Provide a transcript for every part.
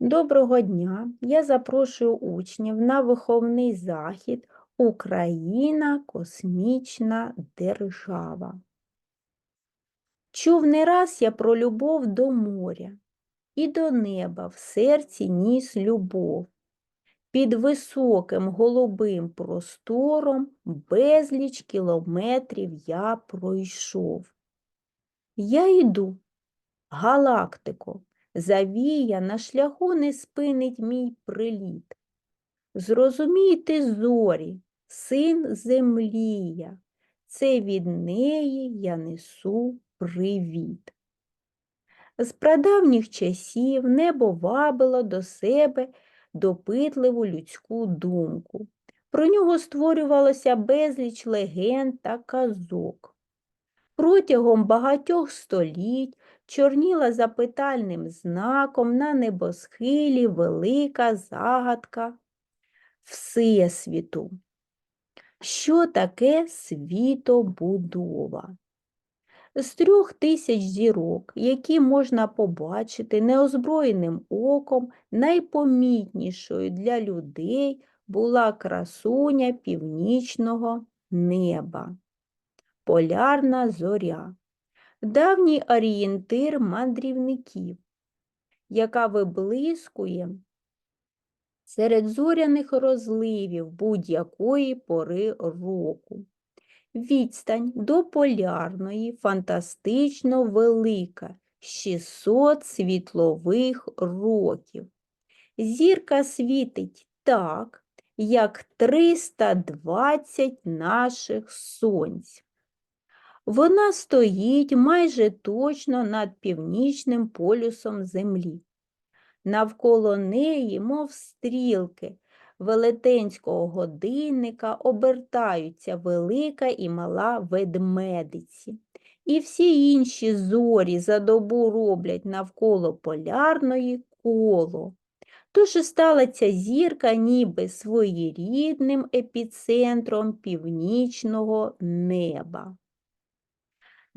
Доброго дня! Я запрошую учнів на виховний захід Україна космічна держава. Чув не раз я про любов до моря, і до неба в серці ніс любов. Під високим голубим простором безліч кілометрів я пройшов. Я йду, галактико, завія на шляху не спинить мій приліт. Зрозумійте зорі, син землія, це від неї я несу привіт. З прадавніх часів небо вабило до себе допитливу людську думку. Про нього створювалося безліч легенд та казок. Протягом багатьох століть чорніла запитальним знаком на небосхилі велика загадка Всесвіту. Що таке світобудова? З трьох тисяч зірок, які можна побачити неозброєним оком, найпомітнішою для людей була красуня північного неба. Полярна зоря давній орієнтир мандрівників, яка виблискує серед зоряних розливів будь-якої пори року. Відстань до полярної фантастично велика 600 світлових років. Зірка світить так, як 320 наших сонць. Вона стоїть майже точно над північним полюсом Землі. Навколо неї, мов стрілки велетенського годинника, обертаються велика і мала ведмедиці. І всі інші зорі за добу роблять навколо полярної коло. Тож і стала ця зірка ніби своєрідним епіцентром північного неба.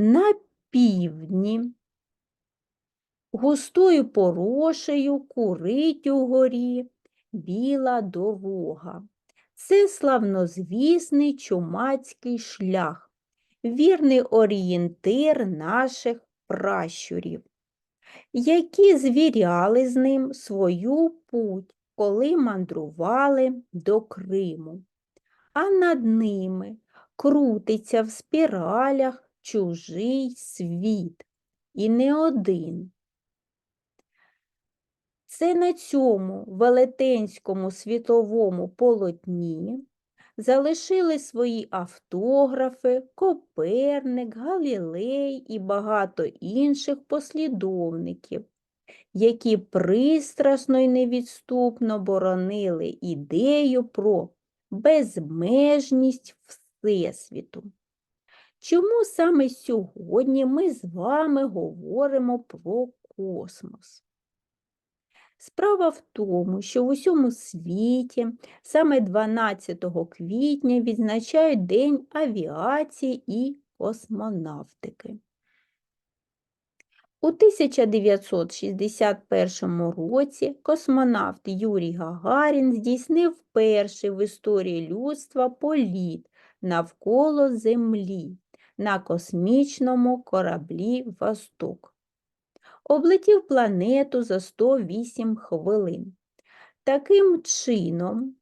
На півдні густою порошею курить угорі біла дорога. Це славнозвісний чумацький шлях, вірний орієнтир наших пращурів, які звіряли з ним свою путь, коли мандрували до Криму. А над ними крутиться в спіралях чужий світ, і не один. Це на цьому велетенському світловому полотні залишили свої автографи Коперник, Галілей і багато інших послідовників, які пристрасно й невідступно боронили ідею про безмежність Всесвіту. Чому саме сьогодні ми з вами говоримо про космос? Справа в тому, що в усьому світі саме 12 квітня відзначають День авіації і космонавтики. У 1961 році космонавт Юрій Гагарін здійснив перший в історії людства політ навколо Землі на космічному кораблі Восток. Облетів планету за 108 хвилин. Таким чином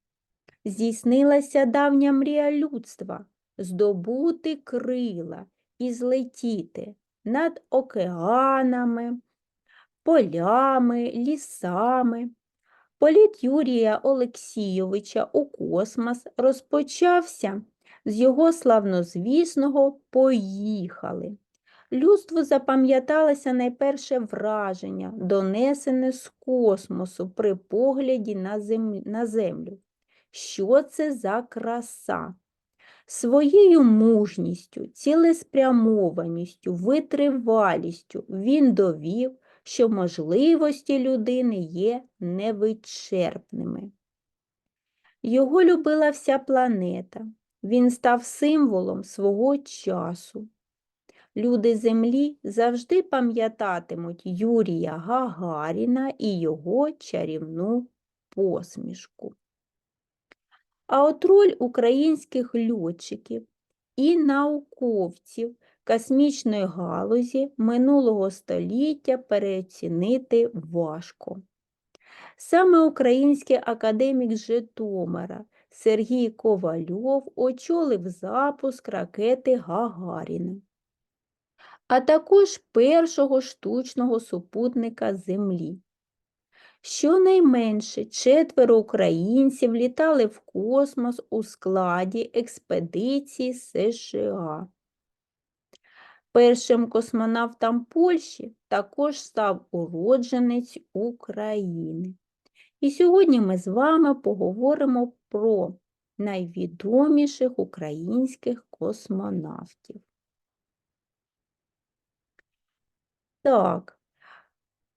здійснилася давня мрія людства здобути крила і злетіти над океанами, полями, лісами. Політ Юрія Олексійовича у космос розпочався з його славнозвісного Поїхали. Людству запам'яталося найперше враження, донесене з космосу при погляді на, зем... на землю. Що це за краса? Своєю мужністю, цілеспрямованістю, витривалістю він довів, що можливості людини є невичерпними. Його любила вся планета, він став символом свого часу. Люди Землі завжди пам'ятатимуть Юрія Гагаріна і його чарівну посмішку. А от роль українських льотчиків і науковців космічної галузі минулого століття переоцінити важко. Саме український академік Житомира Сергій Ковальов очолив запуск ракети Гагаріна, а також першого штучного супутника Землі. Щонайменше четверо українців літали в космос у складі експедиції США. Першим космонавтом Польщі також став уродженець України. І сьогодні ми з вами поговоримо про найвідоміших українських космонавтів. Так,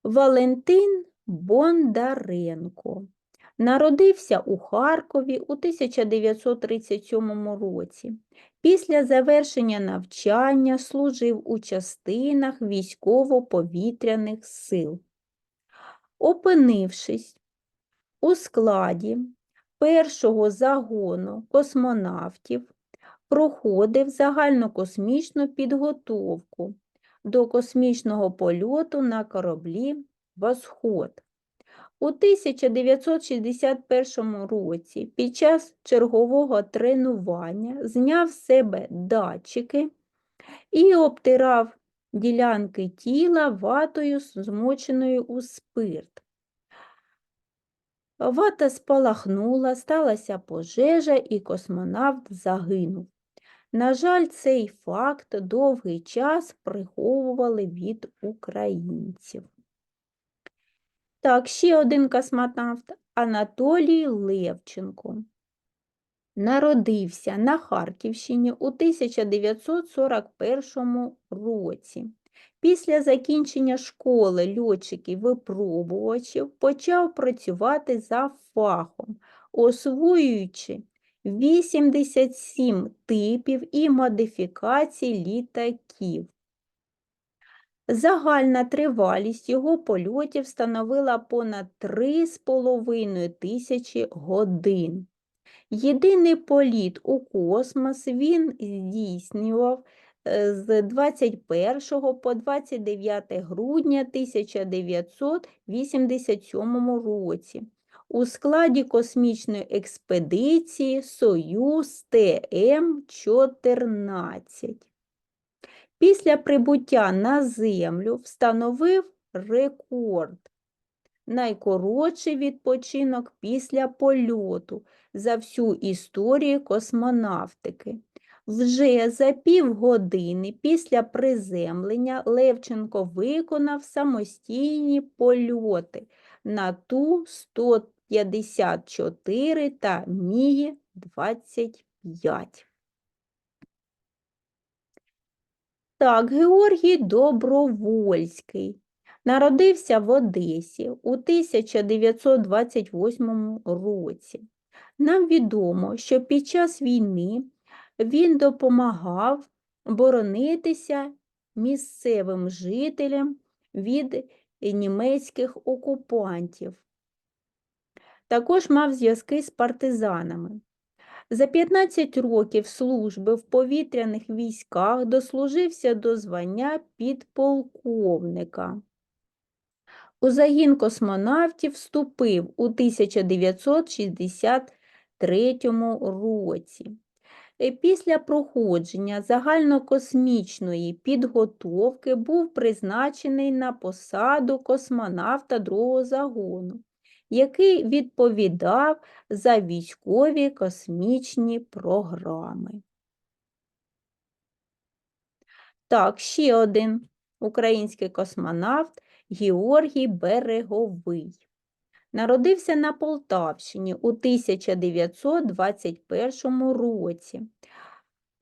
Валентин Бондаренко народився у Харкові у 1937 році. Після завершення навчання служив у частинах військово-повітряних сил. Опинившись у складі першого загону космонавтів, проходив загальнокосмічну підготовку до космічного польоту на кораблі Восход. У 1961 році під час чергового тренування зняв з себе датчики і обтирав ділянки тіла ватою, змоченою у спирт. Вата спалахнула, сталася пожежа, і космонавт загинув. На жаль, цей факт довгий час приховували від українців. Так, ще один космонавт Анатолій Левченко. Народився на Харківщині у 1941 році. Після закінчення школи льотчиків-випробувачів почав працювати за фахом, освоюючи 87 типів і модифікацій літаків. Загальна тривалість його польотів становила понад 3,5 тисячі годин. Єдиний політ у космос він здійснював з 21 по 29 грудня 1987 році у складі космічної експедиції Союз ТМ-14. Після прибуття на Землю встановив рекорд. Найкоротший відпочинок після польоту за всю історію космонавтики. Вже за півгодини після приземлення Левченко виконав самостійні польоти на Ту-154 та Мії-25. Так, Георгій Добровольський народився в Одесі у 1928 році. Нам відомо, що під час війни він допомагав боронитися місцевим жителям від німецьких окупантів. Також мав зв'язки з партизанами. За 15 років служби в повітряних військах дослужився до звання підполковника. У загін космонавтів вступив у 1963 році. Е, Після проходження загальнокосмічної підготовки був призначений на посаду космонавта другого загону який відповідав за військові космічні програми. Так, ще один український космонавт Георгій Береговий. Народився на Полтавщині у 1921 році.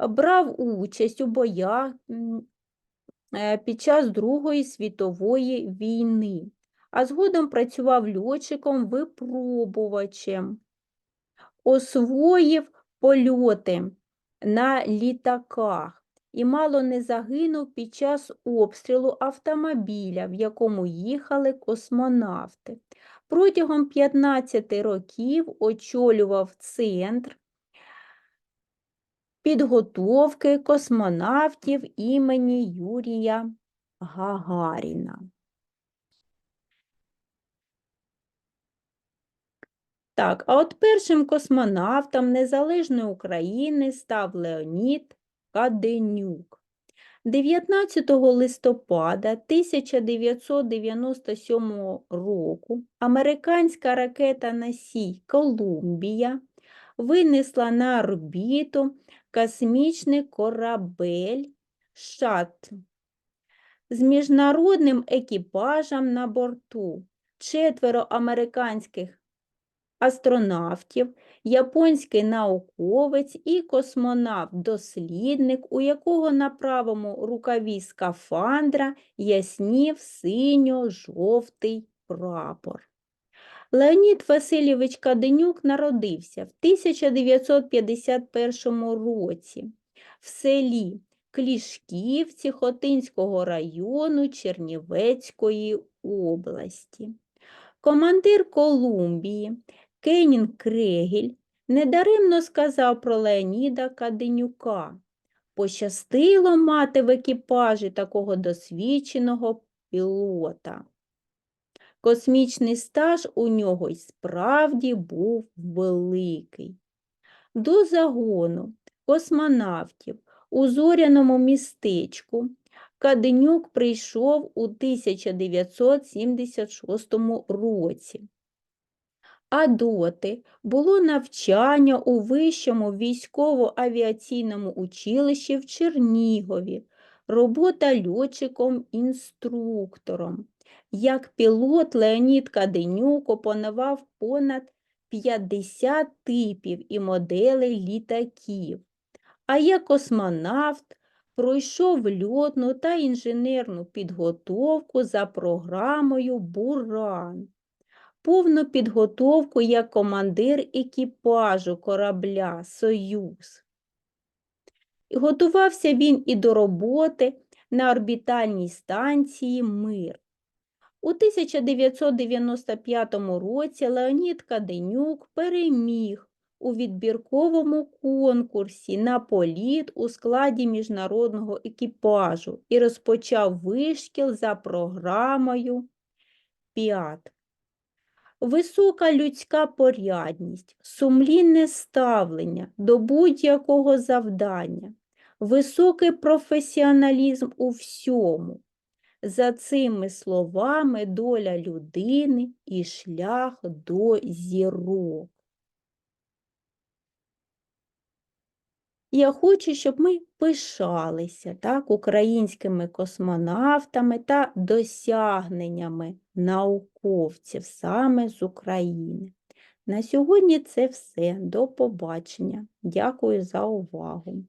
Брав участь у боях е, під час Другої світової війни а згодом працював льотчиком випробувачем, освоїв польоти на літаках і мало не загинув під час обстрілу автомобіля, в якому їхали космонавти. Протягом 15 років очолював центр підготовки космонавтів імені Юрія Гагаріна. Так, а от першим космонавтом Незалежної України став Леонід Каденюк. 19 листопада 1997 року американська ракета носій Колумбія винесла на орбіту космічний корабель «Шаттл» з міжнародним екіпажем на борту. Четверо американських астронавтів, японський науковець і космонавт-дослідник, у якого на правому рукаві скафандра яснів синьо-жовтий прапор. Леонід Васильович Каденюк народився в 1951 році в селі Клішківці Хотинського району Чернівецької області. Командир Колумбії Кенін Крегіль недаремно сказав про Леоніда Каденюка. Пощастило мати в екіпажі такого досвідченого пілота. Космічний стаж у нього й справді був великий. До загону космонавтів у зоряному містечку Каденюк прийшов у 1976 році. А доти? Було навчання у Вищому військово-авіаційному училищі в Чернігові, робота льотчиком-інструктором. Як пілот Леонід Каденюк опанував понад 50 типів і моделей літаків, а як космонавт пройшов льотну та інженерну підготовку за програмою «Буран» повну підготовку як командир екіпажу корабля Союз. Готувався він і до роботи на орбітальній станції Мир. У 1995 році Леонід Каденюк переміг у відбірковому конкурсі на політ у складі міжнародного екіпажу і розпочав вишкіл за програмою ПІАТ. Висока людська порядність, сумлінне ставлення до будь-якого завдання, високий професіоналізм у всьому. За цими словами доля людини і шлях до зірок. Я хочу, щоб ми пишалися так, українськими космонавтами та досягненнями науковців саме з України. На сьогодні це все. До побачення. Дякую за увагу.